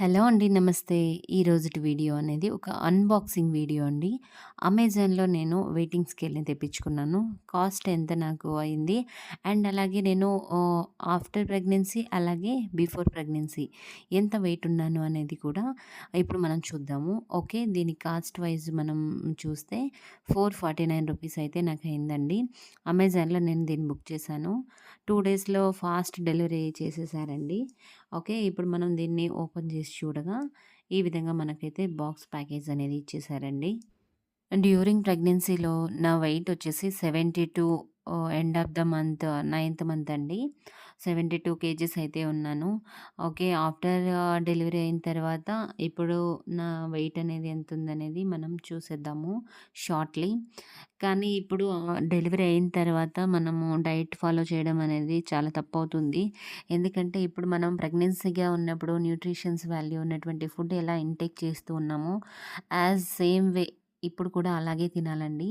Hello అండి. నమస్తే. ఈరోజుటి video అనేది ఒక అన్బాక్సింగ్ వీడియో అండి. అమెజాన్‌లో నేను వెయిటింగ్ స్కేల్‌ని తెప్పించుకున్నాను. కాస్ట్ ఎంత నాకు అయింది అండ్ అలాగే నేను ఆఫ్టర్ ప్రెగ్నెన్సీ అలాగే బిఫోర్ ప్రెగ్నెన్సీ ఎంత వెయిట్ ఉన్నాను అనేది కూడా ఇప్పుడు మనం చూద్దాము. ఓకే. దీని కాస్ట్ వైజ్ మనం చూస్తే ఫోర్ ఫార్టీ నైన్ రూపీస్ అయితే నాకు అయిందండి. అమెజాన్‌లో నేను దీన్ని బుక్ చేశాను. టూ డేస్‌లో ఫాస్ట్ డెలివరీ చేసేసారండి. ఓకే. ఇప్పుడు మనం దీన్ని ఓపెన్ చేసి చూడగా ఈ విధంగా మనకైతే బాక్స్ ప్యాకేజ్ అనేది ఇచ్చేసారండి. డ్యూరింగ్ ప్రెగ్నెన్సీలో నా వెయిట్ వచ్చేసి seventy two end of the month ninth month అండి. 72 కేజీస్ అయితే ఉన్నాను. ఓకే. ఆఫ్టర్ డెలివరీ అయిన తర్వాత ఇప్పుడు నా వెయిట్ అనేది ఎంత ఉందనేది మనం చూసేద్దాము షార్ట్‌లీ. కానీ ఇప్పుడు డెలివరీ అయిన తర్వాత మనము డైట్ ఫాలో చేయడం అనేది చాలా తప్పు అవుతుంది ఎందుకంటే ఇప్పుడు మనం ప్రెగ్నెన్సీగా ఉన్నప్పుడు న్యూట్రిషన్స్ వాల్యూ ఉన్నటువంటి ఫుడ్ ఎలా ఇంటేక్ చేస్తూ ఉన్నామో యాజ్ సేమ్ వే ఇప్పుడు కూడా అలాగే తినాలండి.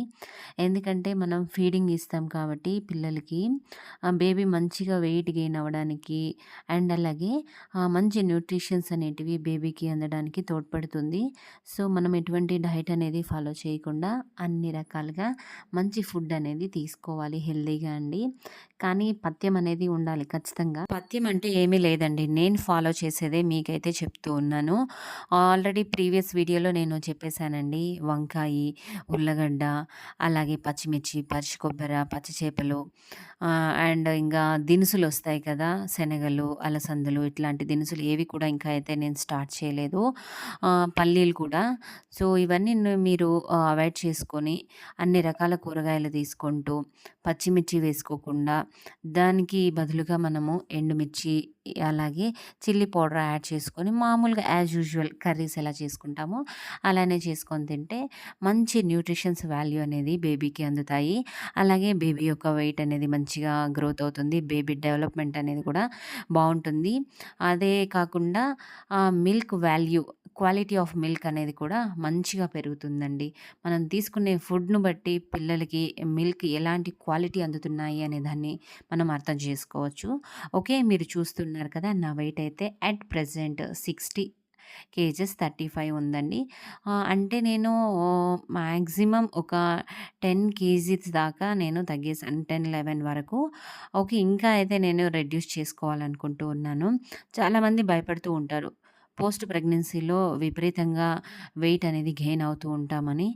ఎందుకంటే మనం ఫీడింగ్ ఇస్తాం కాబట్టి పిల్లలకి బేబీ మంచిగా వెయిట్ గెయిన్ అవ్వడానికి అండ్ అలాగే మంచి న్యూట్రిషన్స్ అనేటివి బేబీకి అందడానికి తోడ్పడుతుంది. సో, మనం ఎటువంటి డైట్ అనేది ఫాలో చేయకుండా అన్ని రకాలుగా మంచి ఫుడ్ అనేది తీసుకోవాలి హెల్తీగా అండి. కానీ పథ్యం అనేది ఉండాలి ఖచ్చితంగా. పథ్యం అంటే ఏమీ లేదండి. నేను ఫాలో చేసేదే మీకైతే చెప్తూ ఉన్నాను. ఆల్రెడీ ప్రీవియస్ వీడియోలో నేను చెప్పేశానండి వంకాయ ఉల్లగడ్డ, అలాగే పచ్చిమిర్చి, పచ్చి కొబ్బర, పచ్చి చేపలు అండ్ ఇంకా దినుసులు వస్తాయి కదా! శనగలు, అలసందలు ఇట్లాంటి దినుసులు ఏవి కూడా ఇంకా అయితే నేను స్టార్ట్ చేయలేదు. పల్లీలు కూడా. సో, ఇవన్నీ మీరు అవాయిడ్ చేసుకొని అన్ని రకాల కూరగాయలు తీసుకుంటూ, పచ్చిమిర్చి వేసుకోకుండా దానికి బదులుగా మనము ఎండుమిర్చి అలాగే చిల్లీ పౌడర్ యాడ్ చేసుకొని మామూలుగా యాజ్ యూజువల్ కర్రీస్ ఎలా చేసుకుంటామో అలానే చేసుకొని తింటే మంచి న్యూట్రిషన్స్ వాల్యూ అనేది బేబీకి అందుతాయి. అలాగే బేబీ యొక్క వెయిట్ అనేది మంచిగా గ్రోత్ అవుతుంది. బేబీ డెవలప్‌మెంట్ అనేది కూడా బాగుంటుంది అదే కాకుండా milk value quality of milk అనేది కూడా మంచిగా పెరుగుతుందండి. మనం తీసుకునే ఫుడ్‌ను బట్టి పిల్లలకి మిల్క్ ఎలాంటి క్వాలిటీ అందుతున్నాయి అనే దాన్ని మనం అర్థం చేసుకోవచ్చు. ఓకే. మీరు చూస్తున్న చూస్తున్నారు కదా! నా వెయిట్ అయితే అట్ ప్రజెంట్ సిక్స్టీ కేజెస్ 35 ఉందండి. అంటే నేను మ్యాక్సిమం ఒక 10 కేజీస్ దాకా నేను తగ్గేసాను. 10, 11 వరకు. ఓకే. ఇంకా అయితే నేను రెడ్యూస్ చేసుకోవాలనుకుంటూ ఉన్నాను. చాలామంది భయపడుతూ ఉంటారు. పోస్ట్ ప్రెగ్నెన్సీలో విపరీతంగా వెయిట్ అనేది గెయిన్ అవుతూ ఉంటామని.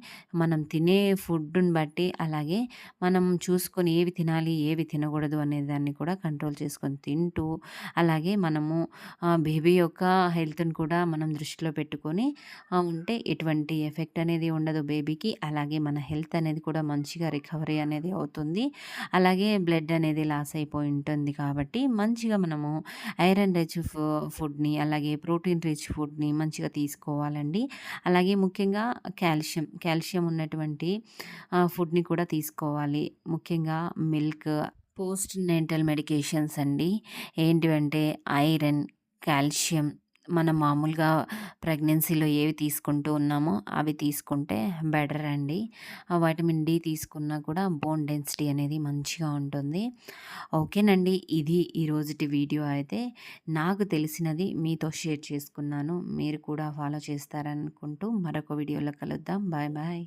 మనం తినే ఫుడ్‌ని బట్టి అలాగే మనం చూసుకొని ఏవి తినాలి, ఏవి తినకూడదు అనే దాన్ని కూడా కంట్రోల్ చేసుకొని తింటూ, అలాగే మనము బేబీ యొక్క హెల్త్‌ని కూడా మనం దృష్టిలో పెట్టుకొని ఉంటే ఎటువంటి ఎఫెక్ట్ అనేది ఉండదు బేబీకి. అలాగే మన హెల్త్ అనేది కూడా మంచిగా రికవరీ అనేది అవుతుంది. అలాగే బ్లడ్ అనేది లాస్ అయిపోయి ఉంటుంది కాబట్టి మంచిగా మనము ఐరన్ రిచ్ ఫు ఫుడ్‌ని అలాగే ప్రోటీన్ రిచ్ ఫుడ్‌ని మంచిగా తీసుకోవాలండి. అలాగే ముఖ్యంగా కాల్షియం, కాల్షియం ఉన్నటువంటి ఫుడ్‌ని కూడా తీసుకోవాలి. ముఖ్యంగా మిల్క్, పోస్ట్ నెంటల్ మెడికేషన్స్ అండి. ఏంటివంటే ఐరన్, కాల్షియం మనం మామూలుగా ప్రెగ్నెన్సీలో ఏవి తీసుకుంటూ ఉన్నామో అవి తీసుకుంటే బెటర్ అండి. వైటమిన్ డి తీసుకున్నా కూడా బోన్ డెన్సిటీ అనేది మంచిగా ఉంటుంది. ఓకేనండి. ఇది ఈరోజుటి వీడియో అయితే నాకు తెలిసినది మీతో షేర్ చేసుకున్నాను. మీరు కూడా ఫాలో చేస్తారనుకుంటూ మరొక వీడియోలో కలుద్దాం. Bye bye.